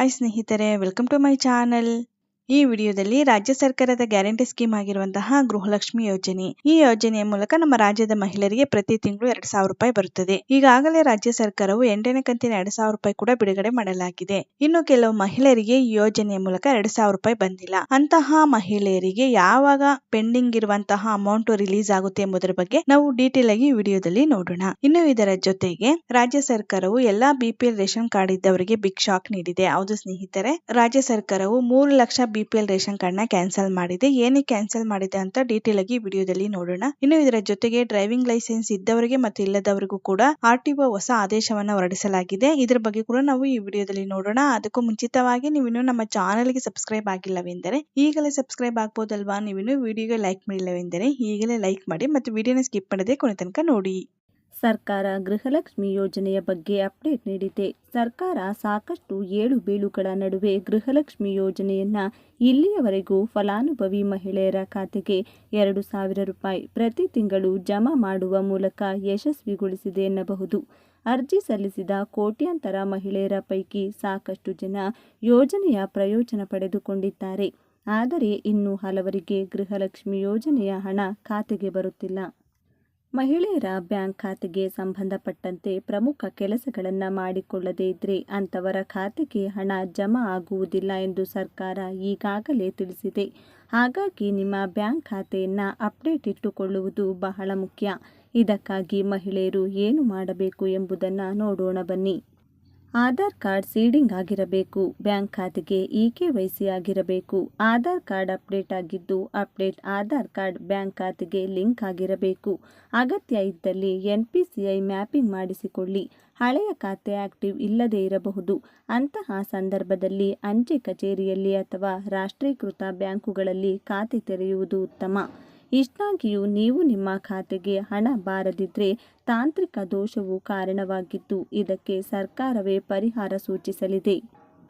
Hi ಸ್ನೇಹಿತರೆ welcome to my channel ಈ ವಿಡಿಯೋದಲ್ಲಿ ರಾಜ್ಯ ಸರ್ಕಾರದ ಗ್ಯಾರಂಟಿ ಸ್ಕೀಮ್ ಆಗಿರುವಂತಹ ಗೃಹಲಕ್ಷ್ಮಿ ಯೋಜನೆ. ಈ ಯೋಜನೆಯ ಮೂಲಕ ನಮ್ಮ ರಾಜ್ಯದ ಮಹಿಳೆಯರಿಗೆ ಪ್ರತಿ ತಿಂಗಳು ಎರಡ್ ಸಾವಿರ ರೂಪಾಯಿ ಬರುತ್ತದೆ. ಈಗಾಗಲೇ ರಾಜ್ಯ ಸರ್ಕಾರವು ಎಂಟನೇ ಕಂತಿನ ಎರಡ್ ಸಾವಿರ ರೂಪಾಯಿ ಕೂಡ ಬಿಡುಗಡೆ ಮಾಡಲಾಗಿದೆ. ಇನ್ನು ಕೆಲವು ಮಹಿಳೆಯರಿಗೆ ಈ ಯೋಜನೆಯ ಮೂಲಕ ಎರಡ್ ಸಾವಿರ ರೂಪಾಯಿ ಬಂದಿಲ್ಲ. ಅಂತಹ ಮಹಿಳೆಯರಿಗೆ ಯಾವಾಗ ಪೆಂಡಿಂಗ್ ಇರುವಂತಹ ಅಮೌಂಟ್ ರಿಲೀಸ್ ಆಗುತ್ತೆ ಎಂಬುದರ ಬಗ್ಗೆ ನಾವು ಡೀಟೇಲ್ ಆಗಿ ವಿಡಿಯೋದಲ್ಲಿ ನೋಡೋಣ. ಇನ್ನು ಇದರ ಜೊತೆಗೆ ರಾಜ್ಯ ಸರ್ಕಾರವು ಎಲ್ಲಾ ಬಿಪಿಎಲ್ ರೇಷನ್ ಕಾರ್ಡ್ ಇದ್ದವರಿಗೆ ಬಿಗ್ ಶಾಕ್ ನೀಡಿದೆ. ಹೌದು ಸ್ನೇಹಿತರೆ, ರಾಜ್ಯ ಸರ್ಕಾರವು ಮೂರು ಲಕ್ಷ ಬಿಪಿಎಲ್ ರೇಷನ್ ಕಾರ್ಡ್ನ ಕ್ಯಾನ್ಸಲ್ ಮಾಡಿದೆ. ಏನೇ ಕ್ಯಾನ್ಸಲ್ ಮಾಡಿದೆ ಅಂತ ಡೀಟೇಲ್ ಆಗಿ ವಿಡಿಯೋದಲ್ಲಿ ನೋಡೋಣ. ಇನ್ನು ಇದರ ಜೊತೆಗೆ ಡ್ರೈವಿಂಗ್ ಲೈಸೆನ್ಸ್ ಇದ್ದವರಿಗೆ ಮತ್ತು ಇಲ್ಲದವರಿಗೂ ಕೂಡ ಆರ್ ಟಿ ಹೊಸ ಆದೇಶವನ್ನು ಹೊರಡಿಸಲಾಗಿದೆ. ಇದರ ಬಗ್ಗೆ ಕೂಡ ನಾವು ಈ ವಿಡಿಯೋದಲ್ಲಿ ನೋಡೋಣ. ಅದಕ್ಕೂ ಮುಂಚಿತವಾಗಿ ನೀವು ಇನ್ನೂ ನಮ್ಮ ಚಾನೆಲ್ಗೆ ಸಬ್ಸ್ಕ್ರೈಬ್ ಆಗಿಲ್ಲವೆಂದರೆ ಈಗಲೇ ಸಬ್ಸ್ಕ್ರೈಬ್ ಆಗ್ಬೋದಲ್ವಾ? ನೀವಿನ್ನು ವಿಡಿಯೋಗೆ ಲೈಕ್ ಮಾಡಿಲ್ಲವೆಂದರೆ ಈಗಲೇ ಲೈಕ್ ಮಾಡಿ ಮತ್ತು ವಿಡಿಯೋನ ಸ್ಕಿಪ್ ಮಾಡದೆ ಕೊನೆ ತನಕ ನೋಡಿ. ಸರ್ಕಾರ ಗೃಹಲಕ್ಷ್ಮಿ ಯೋಜನೆಯ ಬಗ್ಗೆ ಅಪ್ಡೇಟ್ ನೀಡಿದೆ. ಸರ್ಕಾರ ಸಾಕಷ್ಟು ಏಳು ಬೀಳುಗಳ ನಡುವೆ ಗೃಹಲಕ್ಷ್ಮಿ ಯೋಜನೆಯನ್ನ ಇಲ್ಲಿಯವರೆಗೂ ಫಲಾನುಭವಿ ಮಹಿಳೆಯರ ಖಾತೆಗೆ ಎರಡು ಸಾವಿರ ರೂಪಾಯಿ ಪ್ರತಿ ತಿಂಗಳು ಜಮಾ ಮಾಡುವ ಮೂಲಕ ಯಶಸ್ವಿಗೊಳಿಸಿದೆ ಎನ್ನಬಹುದು. ಅರ್ಜಿ ಸಲ್ಲಿಸಿದ ಕೋಟ್ಯಾಂತರ ಮಹಿಳೆಯರ ಪೈಕಿ ಸಾಕಷ್ಟು ಜನ ಯೋಜನೆಯ ಪ್ರಯೋಜನ ಪಡೆದುಕೊಂಡಿದ್ದಾರೆ. ಆದರೆ ಇನ್ನು ಹಲವರಿಗೆ ಗೃಹಲಕ್ಷ್ಮಿ ಯೋಜನೆಯ ಹಣ ಖಾತೆಗೆ ಬರುತ್ತಿಲ್ಲ. ಮಹಿಳೆಯರ ಬ್ಯಾಂಕ್ ಖಾತೆಗೆ ಸಂಬಂಧಪಟ್ಟಂತೆ ಪ್ರಮುಖ ಕೆಲಸಗಳನ್ನು ಮಾಡಿಕೊಳ್ಳದೇ ಇದ್ರೆ ಅಂಥವರ ಖಾತೆಗೆ ಹಣ ಜಮಾ ಆಗುವುದಿಲ್ಲ ಎಂದು ಸರ್ಕಾರ ಈಗಾಗಲೇ ತಿಳಿಸಿದೆ. ಹಾಗಾಗಿ ನಿಮ್ಮ ಬ್ಯಾಂಕ್ ಖಾತೆಯನ್ನು ಅಪ್ಡೇಟ್ ಇಟ್ಟುಕೊಳ್ಳುವುದು ಬಹಳ ಮುಖ್ಯ. ಇದಕ್ಕಾಗಿ ಮಹಿಳೆಯರು ಏನು ಮಾಡಬೇಕು ಎಂಬುದನ್ನು ನೋಡೋಣ ಬನ್ನಿ. ಆಧಾರ್ ಕಾರ್ಡ್ ಸೀಡಿಂಗ್ ಆಗಿರಬೇಕು. ಬ್ಯಾಂಕ್ ಖಾತೆಗೆ ಇ ಕೆ ವೈ ಸಿ ಆಗಿರಬೇಕು. ಆಧಾರ್ ಕಾರ್ಡ್ ಅಪ್ಡೇಟ್ ಆಗಿದ್ದು ಅಪ್ಡೇಟ್ ಆಧಾರ್ ಕಾರ್ಡ್ ಬ್ಯಾಂಕ್ ಖಾತೆಗೆ ಲಿಂಕ್ ಆಗಿರಬೇಕು. ಅಗತ್ಯ ಇದ್ದಲ್ಲಿ N P C I mapping ಮಾಡಿಸಿಕೊಳ್ಳಿ. ಹಳೆಯ ಖಾತೆ ಆಕ್ಟಿವ್ ಇಲ್ಲದೇ ಇರಬಹುದು. ಅಂತಹ ಸಂದರ್ಭದಲ್ಲಿ ಅಂಚೆ ಕಚೇರಿಯಲ್ಲಿ ಅಥವಾ ರಾಷ್ಟ್ರೀಕೃತ ಬ್ಯಾಂಕುಗಳಲ್ಲಿ ಖಾತೆ ತೆರೆಯುವುದು ಉತ್ತಮ. ಇಷ್ಟಾಗಿಯೂ ನೀವು ನಿಮ್ಮ ಖಾತೆಗೆ ಹಣ ಬಾರದಿದ್ರೆ ತಾಂತ್ರಿಕ ದೋಷವು ಕಾರಣವಾಗಿದ್ದು ಇದಕ್ಕೆ ಸರ್ಕಾರವೇ ಪರಿಹಾರ ಸೂಚಿಸಲಿದೆ.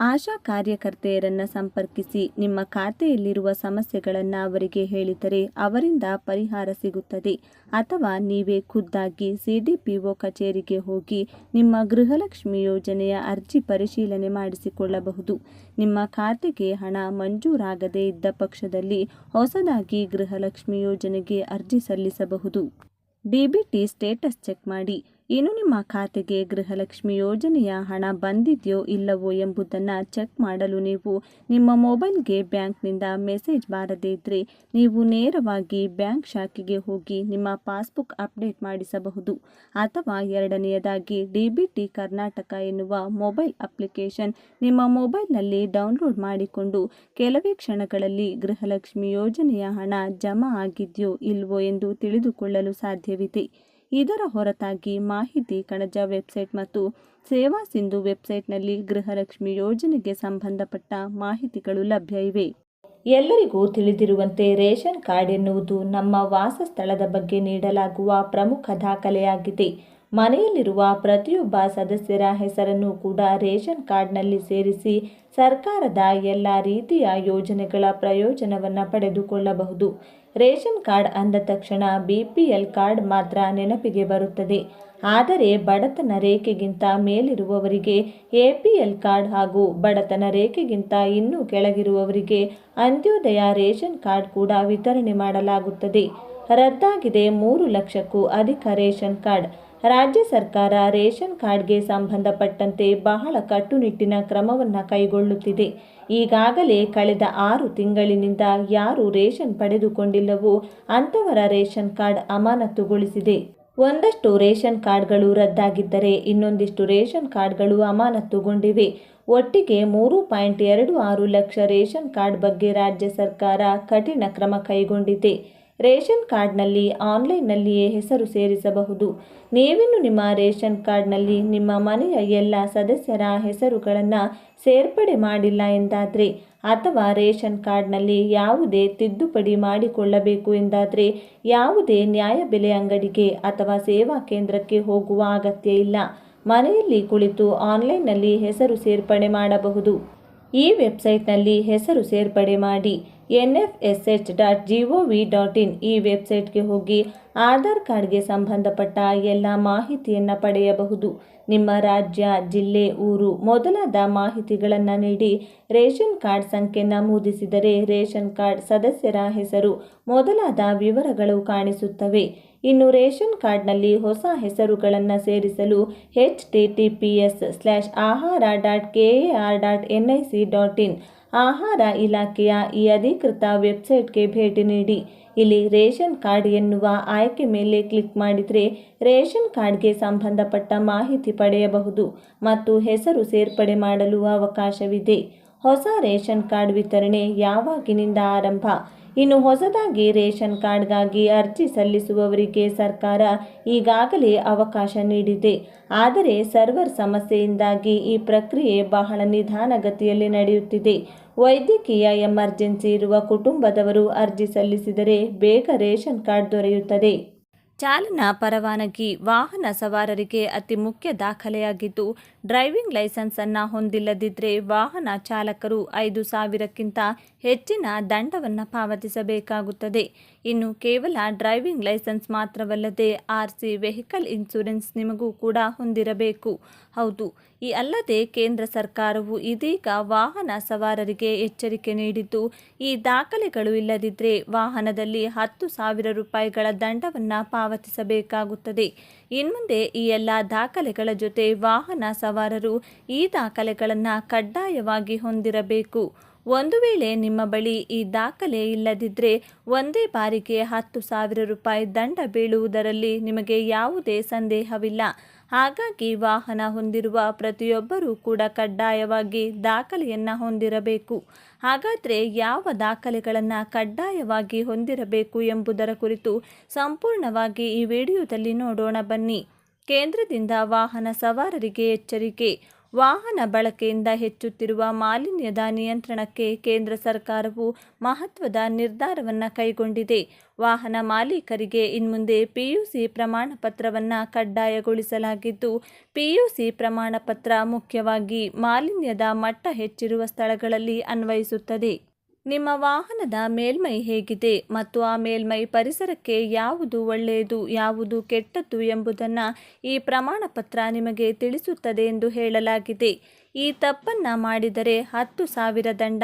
ಆಶಾ ಕಾರ್ಯಕರ್ತೆಯರನ್ನು ಸಂಪರ್ಕಿಸಿ ನಿಮ್ಮ ಖಾತೆಯಲ್ಲಿರುವ ಸಮಸ್ಯೆಗಳನ್ನು ಅವರಿಗೆ ಹೇಳಿದರೆ ಅವರಿಂದ ಪರಿಹಾರ ಸಿಗುತ್ತದೆ. ಅಥವಾ ನೀವೇ ಖುದ್ದಾಗಿ ಸಿಡಿಪಿಒ ಕಚೇರಿಗೆ ಹೋಗಿ ನಿಮ್ಮ ಗೃಹಲಕ್ಷ್ಮಿ ಯೋಜನೆಯ ಅರ್ಜಿ ಪರಿಶೀಲನೆ ಮಾಡಿಸಿಕೊಳ್ಳಬಹುದು. ನಿಮ್ಮ ಖಾತೆಗೆ ಹಣ ಮಂಜೂರಾಗದೇ ಇದ್ದ ಪಕ್ಷದಲ್ಲಿ ಹೊಸದಾಗಿ ಗೃಹಲಕ್ಷ್ಮಿ ಯೋಜನೆಗೆ ಅರ್ಜಿ ಸಲ್ಲಿಸಬಹುದು. ಡಿಬಿಟಿ ಸ್ಟೇಟಸ್ ಚೆಕ್ ಮಾಡಿ. ಇನ್ನು ನಿಮ್ಮ ಖಾತೆಗೆ ಗೃಹಲಕ್ಷ್ಮಿ ಯೋಜನೆಯ ಹಣ ಬಂದಿದೆಯೋ ಇಲ್ಲವೋ ಎಂಬುದನ್ನು ಚೆಕ್ ಮಾಡಲು ನೀವು ನಿಮ್ಮ ಮೊಬೈಲ್ಗೆ ಬ್ಯಾಂಕ್ನಿಂದ ಮೆಸೇಜ್ ಬಾರದೇ ಇದ್ದರೆ ನೀವು ನೇರವಾಗಿ ಬ್ಯಾಂಕ್ ಶಾಖೆಗೆ ಹೋಗಿ ನಿಮ್ಮ ಪಾಸ್ಬುಕ್ ಅಪ್ಡೇಟ್ ಮಾಡಿಸಬಹುದು. ಅಥವಾ ಎರಡನೆಯದಾಗಿ ಡಿ ಬಿ ಟಿ ಕರ್ನಾಟಕ ಎನ್ನುವ ಮೊಬೈಲ್ ಅಪ್ಲಿಕೇಶನ್ ನಿಮ್ಮ ಮೊಬೈಲ್ನಲ್ಲಿ ಡೌನ್ಲೋಡ್ ಮಾಡಿಕೊಂಡು ಕೆಲವೇ ಕ್ಷಣಗಳಲ್ಲಿ ಗೃಹಲಕ್ಷ್ಮಿ ಯೋಜನೆಯ ಹಣ ಜಮಾ ಆಗಿದೆಯೋ ಇಲ್ವೋ ಎಂದು ತಿಳಿದುಕೊಳ್ಳಲು ಸಾಧ್ಯವಿದೆ. ಇದರ ಹೊರತಾಗಿ ಮಾಹಿತಿ ಕಣಜ ವೆಬ್ಸೈಟ್ ಮತ್ತು ಸೇವಾ ಸಿಂಧು ವೆಬ್ಸೈಟ್ನಲ್ಲಿ ಗೃಹಲಕ್ಷ್ಮಿ ಯೋಜನೆಗೆ ಸಂಬಂಧಪಟ್ಟ ಮಾಹಿತಿಗಳು ಲಭ್ಯ ಇವೆ. ಎಲ್ಲರಿಗೂ ತಿಳಿದಿರುವಂತೆ ರೇಷನ್ ಕಾರ್ಡ್ ಎನ್ನುವುದು ನಮ್ಮ ವಾಸಸ್ಥಳದ ಬಗ್ಗೆ ನೀಡಲಾಗುವ ಪ್ರಮುಖ ದಾಖಲೆಯಾಗಿದೆ. ಮನೆಯಲ್ಲಿರುವ ಪ್ರತಿಯೊಬ್ಬ ಸದಸ್ಯರ ಹೆಸರನ್ನು ಕೂಡ ರೇಷನ್ ಕಾರ್ಡ್ನಲ್ಲಿ ಸೇರಿಸಿ ಸರ್ಕಾರದ ಎಲ್ಲ ರೀತಿಯ ಯೋಜನೆಗಳ ಪ್ರಯೋಜನವನ್ನು ಪಡೆದುಕೊಳ್ಳಬಹುದು. ರೇಷನ್ ಕಾರ್ಡ್ ಅಂದ ತಕ್ಷಣ ಬಿ ಪಿ ಎಲ್ ಕಾರ್ಡ್ ಮಾತ್ರ ನೆನಪಿಗೆ ಬರುತ್ತದೆ. ಆದರೆ ಬಡತನ ರೇಖೆಗಿಂತ ಮೇಲಿರುವವರಿಗೆ ಎ ಪಿ ಎಲ್ ಕಾರ್ಡ್ ಹಾಗೂ ಬಡತನ ರೇಖೆಗಿಂತ ಇನ್ನೂ ಕೆಳಗಿರುವವರಿಗೆ ಅಂತ್ಯೋದಯ ರೇಷನ್ ಕಾರ್ಡ್ ಕೂಡ ವಿತರಣೆ ಮಾಡಲಾಗುತ್ತದೆ. ರದ್ದಾಗಿದೆ ಮೂರು ಲಕ್ಷಕ್ಕೂ ಅಧಿಕ ರೇಷನ್ ಕಾರ್ಡ್. ರಾಜ್ಯ ಸರ್ಕಾರ ರೇಷನ್ ಕಾರ್ಡ್ಗೆ ಸಂಬಂಧಪಟ್ಟಂತೆ ಬಹಳ ಕಟ್ಟುನಿಟ್ಟಿನ ಕ್ರಮವನ್ನು ಕೈಗೊಳ್ಳುತ್ತಿದೆ. ಈಗಾಗಲೇ ಕಳೆದ ಆರು ತಿಂಗಳಿನಿಂದ ಯಾರು ರೇಷನ್ ಪಡೆದುಕೊಂಡಿಲ್ಲವೋ ಅಂಥವರ ರೇಷನ್ ಕಾರ್ಡ್ ಅಮಾನತುಗೊಳಿಸಿದೆ. ಒಂದಷ್ಟು ರೇಷನ್ ಕಾರ್ಡ್ಗಳು ರದ್ದಾಗಿದ್ದರೆ ಇನ್ನೊಂದಿಷ್ಟು ರೇಷನ್ ಕಾರ್ಡ್ಗಳು ಅಮಾನತುಗೊಂಡಿವೆ. ಒಟ್ಟಿಗೆ ಮೂರು ಪಾಯಿಂಟ್ ಎರಡು ಆರು ಲಕ್ಷ ರೇಷನ್ ಕಾರ್ಡ್ ಬಗ್ಗೆ ರಾಜ್ಯ ಸರ್ಕಾರ ಕಠಿಣ ಕ್ರಮ ಕೈಗೊಂಡಿದೆ. ರೇಷನ್ ಕಾರ್ಡ್ನಲ್ಲಿ ಆನ್ಲೈನ್ನಲ್ಲಿಯೇ ಹೆಸರು ಸೇರಿಸಬಹುದು. ನೀವಿನ್ನು ನಿಮ್ಮ ರೇಷನ್ ಕಾರ್ಡ್ನಲ್ಲಿ ನಿಮ್ಮ ಮನೆಯ ಎಲ್ಲ ಸದಸ್ಯರ ಹೆಸರುಗಳನ್ನು ಸೇರ್ಪಡೆ ಮಾಡಿಲ್ಲ ಎಂದಾದರೆ, ಅಥವಾ ರೇಷನ್ ಕಾರ್ಡ್ನಲ್ಲಿ ಯಾವುದೇ ತಿದ್ದುಪಡಿ ಮಾಡಿಕೊಳ್ಳಬೇಕು ಎಂದಾದರೆ, ಯಾವುದೇ ನ್ಯಾಯಬೆಲೆ ಅಂಗಡಿಗೆ ಅಥವಾ ಸೇವಾ ಕೇಂದ್ರಕ್ಕೆ ಹೋಗುವ ಅಗತ್ಯ ಇಲ್ಲ. ಮನೆಯಲ್ಲಿ ಕುಳಿತು ಆನ್ಲೈನ್ನಲ್ಲಿ ಹೆಸರು ಸೇರ್ಪಡೆ ಮಾಡಬಹುದು. ಈ ವೆಬ್ಸೈಟ್ನಲ್ಲಿ ಹೆಸರು ಸೇರ್ಪಡೆ ಮಾಡಿ. N F S H dot G O V dot in ಈ ವೆಬ್ಸೈಟ್ಗೆ ಹೋಗಿ ಆಧಾರ್ ಕಾರ್ಡ್ಗೆ ಸಂಬಂಧಪಟ್ಟ ಎಲ್ಲ ಮಾಹಿತಿಯನ್ನು ಪಡೆಯಬಹುದು. ನಿಮ್ಮ ರಾಜ್ಯ, ಜಿಲ್ಲೆ, ಊರು ಮೊದಲಾದ ಮಾಹಿತಿಗಳನ್ನು ನೀಡಿ ರೇಷನ್ ಕಾರ್ಡ್ ಸಂಖ್ಯೆ ನಮೂದಿಸಿದರೆ ರೇಷನ್ ಕಾರ್ಡ್ ಸದಸ್ಯರ ಹೆಸರು ಮೊದಲಾದ ವಿವರಗಳು ಕಾಣಿಸುತ್ತವೆ. ಇನ್ನು ರೇಷನ್ ಕಾರ್ಡ್ನಲ್ಲಿ ಹೊಸ ಹೆಸರುಗಳನ್ನು ಸೇರಿಸಲು H T T P S slash Ahara dot K A R dot N I C dot in ಆಹಾರ ಇಲಾಖೆಯ ಈ ಅಧಿಕೃತ ವೆಬ್ಸೈಟ್ಗೆ ಭೇಟಿ ನೀಡಿ. ಇಲ್ಲಿ ರೇಷನ್ ಕಾರ್ಡ್ ಎನ್ನುವ ಆಯ್ಕೆ ಮೇಲೆ ಕ್ಲಿಕ್ ಮಾಡಿದರೆ ರೇಷನ್ ಕಾರ್ಡ್ಗೆ ಸಂಬಂಧಪಟ್ಟ ಮಾಹಿತಿ ಪಡೆಯಬಹುದು ಮತ್ತು ಹೆಸರು ಸೇರ್ಪಡೆ ಮಾಡಲು ಅವಕಾಶವಿದೆ. ಹೊಸ ರೇಷನ್ ಕಾರ್ಡ್ ವಿತರಣೆ ಯಾವಾಗಿನಿಂದ ಆರಂಭ? ಇನ್ನು ಹೊಸದಾಗಿ ರೇಷನ್ ಕಾರ್ಡ್ಗಾಗಿ ಅರ್ಜಿ ಸಲ್ಲಿಸುವವರಿಗೆ ಸರ್ಕಾರ ಈಗಾಗಲೇ ಅವಕಾಶ ನೀಡಿದೆ. ಆದರೆ ಸರ್ವರ್ ಸಮಸ್ಯೆಯಿಂದಾಗಿ ಈ ಪ್ರಕ್ರಿಯೆ ಬಹಳ ನಿಧಾನಗತಿಯಲ್ಲಿ ನಡೆಯುತ್ತಿದೆ. ವೈದ್ಯಕೀಯ ಎಮರ್ಜೆನ್ಸಿ ಇರುವ ಕುಟುಂಬದವರು ಅರ್ಜಿ ಸಲ್ಲಿಸಿದರೆ ಬೇಗ ರೇಷನ್ ಕಾರ್ಡ್ ದೊರೆಯುತ್ತದೆ. ಚಾಲನಾ ಪರವಾನಗಿ ವಾಹನ ಸವಾರರಿಗೆ ಅತಿ ಮುಖ್ಯ ದಾಖಲೆಯಾಗಿದ್ದು, ಡ್ರೈವಿಂಗ್ ಲೈಸೆನ್ಸ್ ಅನ್ನು ಹೊಂದಿಲ್ಲದಿದ್ದರೆ ವಾಹನ ಚಾಲಕರು ಐದು ಸಾವಿರಕ್ಕಿಂತ ಹೆಚ್ಚಿನ ದಂಡವನ್ನು ಪಾವತಿಸಬೇಕಾಗುತ್ತದೆ. ಇನ್ನು ಕೇವಲ ಡ್ರೈವಿಂಗ್ ಲೈಸೆನ್ಸ್ ಮಾತ್ರವಲ್ಲದೆ ಆರ್ ಸಿ ವೆಹಿಕಲ್ ಇನ್ಸೂರೆನ್ಸ್ ನಿಮಗೂ ಕೂಡ ಹೊಂದಿರಬೇಕು. ಹೌದು ಈ ಅಲ್ಲದೆ ಕೇಂದ್ರ ಸರ್ಕಾರವು ಇದೀಗ ವಾಹನ ಸವಾರರಿಗೆ ಎಚ್ಚರಿಕೆ ನೀಡಿದ್ದು, ಈ ದಾಖಲೆಗಳು ಇಲ್ಲದಿದ್ದರೆ ವಾಹನದಲ್ಲಿ ಹತ್ತು ಸಾವಿರ ರೂಪಾಯಿಗಳ ದಂಡವನ್ನು ಪಾವತಿಸಬೇಕಾಗುತ್ತದೆ. ಇನ್ಮುಂದೆ ಈ ಎಲ್ಲ ದಾಖಲೆಗಳ ಜೊತೆ ವಾಹನ ಸವಾರರು ಈ ದಾಖಲೆಗಳನ್ನು ಕಡ್ಡಾಯವಾಗಿ ಹೊಂದಿರಬೇಕು. ಒಂದು ವೇಳೆ ನಿಮ್ಮ ಬಳಿ ಈ ದಾಖಲೆ ಇಲ್ಲದಿದ್ದರೆ ಒಂದೇ ಬಾರಿಗೆ ಹತ್ತು ಸಾವಿರ ರೂಪಾಯಿ ದಂಡ ಬೀಳುವುದರಲ್ಲಿ ನಿಮಗೆ ಯಾವುದೇ ಸಂದೇಹವಿಲ್ಲ. ಹಾಗಾಗಿ ವಾಹನ ಹೊಂದಿರುವ ಪ್ರತಿಯೊಬ್ಬರೂ ಕೂಡ ಕಡ್ಡಾಯವಾಗಿ ದಾಖಲೆಯನ್ನು ಹೊಂದಿರಬೇಕು. ಹಾಗಾದರೆ ಯಾವ ದಾಖಲೆಗಳನ್ನು ಕಡ್ಡಾಯವಾಗಿ ಹೊಂದಿರಬೇಕು ಎಂಬುದರ ಕುರಿತು ಸಂಪೂರ್ಣವಾಗಿ ಈ ವಿಡಿಯೋದಲ್ಲಿ ನೋಡೋಣ ಬನ್ನಿ. ಕೇಂದ್ರದಿಂದ ವಾಹನ ಸವಾರರಿಗೆ ಎಚ್ಚರಿಕೆ. ವಾಹನ ಬಳಕೆಯಿಂದ ಹೆಚ್ಚುತ್ತಿರುವ ಮಾಲಿನ್ಯದ ನಿಯಂತ್ರಣಕ್ಕೆ ಕೇಂದ್ರ ಸರ್ಕಾರವು ಮಹತ್ವದ ನಿರ್ಧಾರವನ್ನು ಕೈಗೊಂಡಿದೆ. ವಾಹನ ಮಾಲೀಕರಿಗೆ ಇನ್ಮುಂದೆ ಪಿಯುಸಿ ಪ್ರಮಾಣ ಪತ್ರವನ್ನು ಕಡ್ಡಾಯಗೊಳಿಸಲಾಗಿದ್ದು, ಪಿಯುಸಿ ಪ್ರಮಾಣ ಪತ್ರ ಮುಖ್ಯವಾಗಿ ಮಾಲಿನ್ಯದ ಮಟ್ಟ ಹೆಚ್ಚಿರುವ ಸ್ಥಳಗಳಲ್ಲಿ ಅನ್ವಯಿಸುತ್ತದೆ. ನಿಮ್ಮ ವಾಹನದ ಮೇಲ್ಮೈ ಹೇಗಿದೆ ಮತ್ತು ಆ ಮೇಲ್ಮೈ ಪರಿಸರಕ್ಕೆ ಯಾವುದು ಒಳ್ಳೆಯದು, ಯಾವುದು ಕೆಟ್ಟದ್ದು ಎಂಬುದನ್ನು ಈ ಪ್ರಮಾಣ ಪತ್ರ ನಿಮಗೆ ತಿಳಿಸುತ್ತದೆ ಎಂದು ಹೇಳಲಾಗಿದೆ. ಈ ತಪ್ಪನ್ನು ಮಾಡಿದರೆ ಹತ್ತು ಸಾವಿರ ದಂಡ.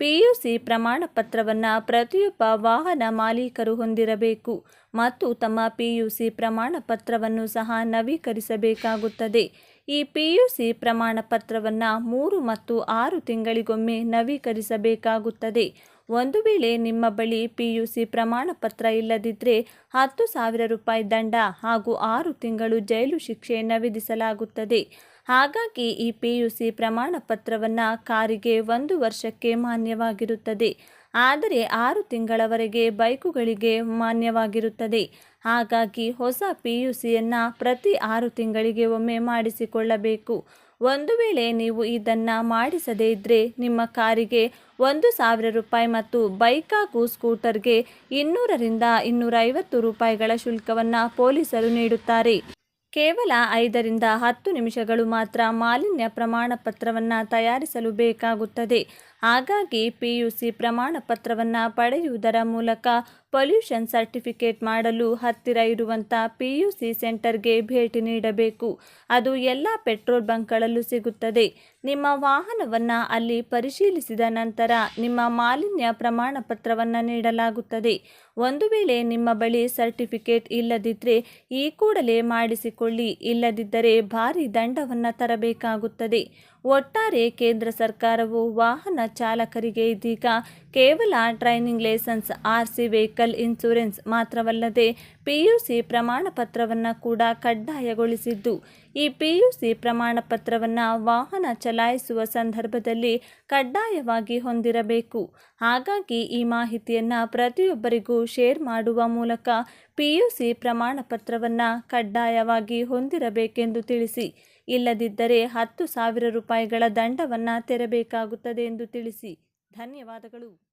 ಪಿಯುಸಿ ಪ್ರಮಾಣ ಪತ್ರವನ್ನು ಪ್ರತಿಯೊಬ್ಬ ವಾಹನ ಮಾಲೀಕರು ಹೊಂದಿರಬೇಕು ಮತ್ತು ತಮ್ಮ ಪಿಯುಸಿ ಪ್ರಮಾಣ ಪತ್ರವನ್ನು ಸಹ ನವೀಕರಿಸಬೇಕಾಗುತ್ತದೆ. ಈ ಪಿಯುಸಿ ಪ್ರಮಾಣ ಪತ್ರವನ್ನು ಮೂರು ಮತ್ತು ಆರು ತಿಂಗಳಿಗೊಮ್ಮೆ ನವೀಕರಿಸಬೇಕಾಗುತ್ತದೆ. ಒಂದು ವೇಳೆ ನಿಮ್ಮ ಬಳಿ ಪಿಯುಸಿ ಪ್ರಮಾಣ ಪತ್ರ ಇಲ್ಲದಿದ್ದರೆ ಹತ್ತು ಸಾವಿರ ರೂಪಾಯಿ ದಂಡ ಹಾಗೂ ಆರು ತಿಂಗಳು ಜೈಲು ಶಿಕ್ಷೆಯನ್ನು ವಿಧಿಸಲಾಗುತ್ತದೆ ಹಾಗಾಗಿ ಈ ಪಿಯುಸಿ ಪ್ರಮಾಣ ಪತ್ರವನ್ನು ಕಾರಿಗೆ ಒಂದು ವರ್ಷಕ್ಕೆ ಮಾನ್ಯವಾಗಿರುತ್ತದೆ. ಆದರೆ ಆರು ತಿಂಗಳವರೆಗೆ ಬೈಕುಗಳಿಗೆ ಮಾನ್ಯವಾಗಿರುತ್ತದೆ. ಹಾಗಾಗಿ ಹೊಸ ಪಿ ಯು ಸಿಯನ್ನು ಪ್ರತಿ ಆರು ತಿಂಗಳಿಗೆ ಒಮ್ಮೆ ಮಾಡಿಸಿಕೊಳ್ಳಬೇಕು. ಒಂದು ವೇಳೆ ನೀವು ಇದನ್ನು ಮಾಡಿಸದೇ ಇದ್ದರೆ ನಿಮ್ಮ ಕಾರಿಗೆ ಒಂದು ಸಾವಿರ ರೂಪಾಯಿ ಮತ್ತು ಬೈಕ್ ಹಾಗೂ ಸ್ಕೂಟರ್ಗೆ ಇನ್ನೂರರಿಂದ ಇನ್ನೂರೈವತ್ತು ರೂಪಾಯಿಗಳ ಶುಲ್ಕವನ್ನು ಪೊಲೀಸರು ನೀಡುತ್ತಾರೆ. ಕೇವಲ ಐದರಿಂದ ಹತ್ತು ನಿಮಿಷಗಳು ಮಾತ್ರ ಮಾಲಿನ್ಯ ಪ್ರಮಾಣ ಪತ್ರವನ್ನು ತಯಾರಿಸಲು ಬೇಕಾಗುತ್ತದೆ. ಹಾಗಾಗಿ ಪಿ ಯು ಸಿ ಪ್ರಮಾಣ ಪತ್ರವನ್ನು ಪಡೆಯುವುದರ ಮೂಲಕ ಪೊಲ್ಯೂಷನ್ ಸರ್ಟಿಫಿಕೇಟ್ ಮಾಡಲು ಹತ್ತಿರ ಇರುವಂಥ ಪಿ ಯು ಸಿ ಸೆಂಟರ್ಗೆ ಭೇಟಿ ನೀಡಬೇಕು. ಅದು ಎಲ್ಲ ಪೆಟ್ರೋಲ್ ಬಂಕ್ಗಳಲ್ಲೂ ಸಿಗುತ್ತದೆ. ನಿಮ್ಮ ವಾಹನವನ್ನು ಅಲ್ಲಿ ಪರಿಶೀಲಿಸಿದ ನಂತರ ನಿಮ್ಮ ಮಾಲಿನ್ಯ ಪ್ರಮಾಣ ಪತ್ರವನ್ನು ನೀಡಲಾಗುತ್ತದೆ. ಒಂದು ವೇಳೆ ನಿಮ್ಮ ಬಳಿ ಸರ್ಟಿಫಿಕೇಟ್ ಇಲ್ಲದಿದ್ದರೆ ಈ ಕೂಡಲೇ ಮಾಡಿಸಿಕೊಳ್ಳಿ. ಇಲ್ಲದಿದ್ದರೆ ಭಾರಿ ದಂಡವನ್ನು ತರಬೇಕಾಗುತ್ತದೆ. ಒಟ್ಟಾರೆ ಕೇಂದ್ರ ಸರ್ಕಾರವು ವಾಹನ ಚಾಲಕರಿಗೆ ಇದೀಗ ಕೇವಲ training licence R C vehicle insurance ಮಾತ್ರವಲ್ಲದೆ ಪಿ ಯು ಸಿ ಪ್ರಮಾಣ ಪತ್ರವನ್ನು ಕೂಡ ಕಡ್ಡಾಯಗೊಳಿಸಿದ್ದು. ಈ ಪಿ ಯು ಸಿ ಪ್ರಮಾಣ ಪತ್ರವನ್ನು ವಾಹನ ಚಲಾಯಿಸುವ ಸಂದರ್ಭದಲ್ಲಿ ಕಡ್ಡಾಯವಾಗಿ ಹೊಂದಿರಬೇಕು. ಹಾಗಾಗಿ ಈ ಮಾಹಿತಿಯನ್ನು ಪ್ರತಿಯೊಬ್ಬರಿಗೂ ಶೇರ್ ಮಾಡುವ ಮೂಲಕ ಪಿ ಯು ಸಿ ಪ್ರಮಾಣ ಪತ್ರವನ್ನು ಕಡ್ಡಾಯವಾಗಿ ಹೊಂದಿರಬೇಕೆಂದು ತಿಳಿಸಿ. ಇಲ್ಲದಿದ್ದರೆ ಹತ್ತು ಸಾವಿರ ರೂಪಾಯಿಗಳ ದಂಡವನ್ನು ತೆರಬೇಕಾಗುತ್ತದೆ ಎಂದು ತಿಳಿಸಿ. ಧನ್ಯವಾದಗಳು.